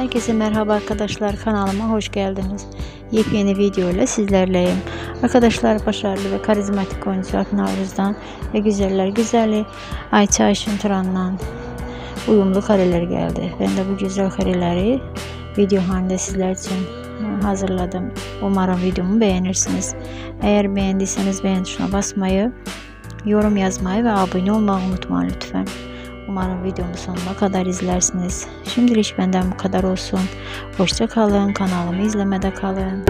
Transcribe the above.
Herkese merhaba arkadaşlar kanalıma hoş geldiniz. Yepyeni video ile sizlerleyim. Arkadaşlar başarılı ve karizmatik oyuncu Akın Navruz'dan ve güzeller güzeli Ayça Ayşin Turan'dan uyumlu kareler geldi. Ben de bu güzel kareleri video halinde sizler için hazırladım. Umarım videomu beğenirsiniz. Eğer beğendiyseniz beğen tuşuna basmayı, yorum yazmayı ve abone olmayı unutmayın lütfen. Umarım videomu sonuna kadar izlersiniz. Şimdilik benden bu kadar olsun. Hoşça kalın. Kanalımı izlemede kalın.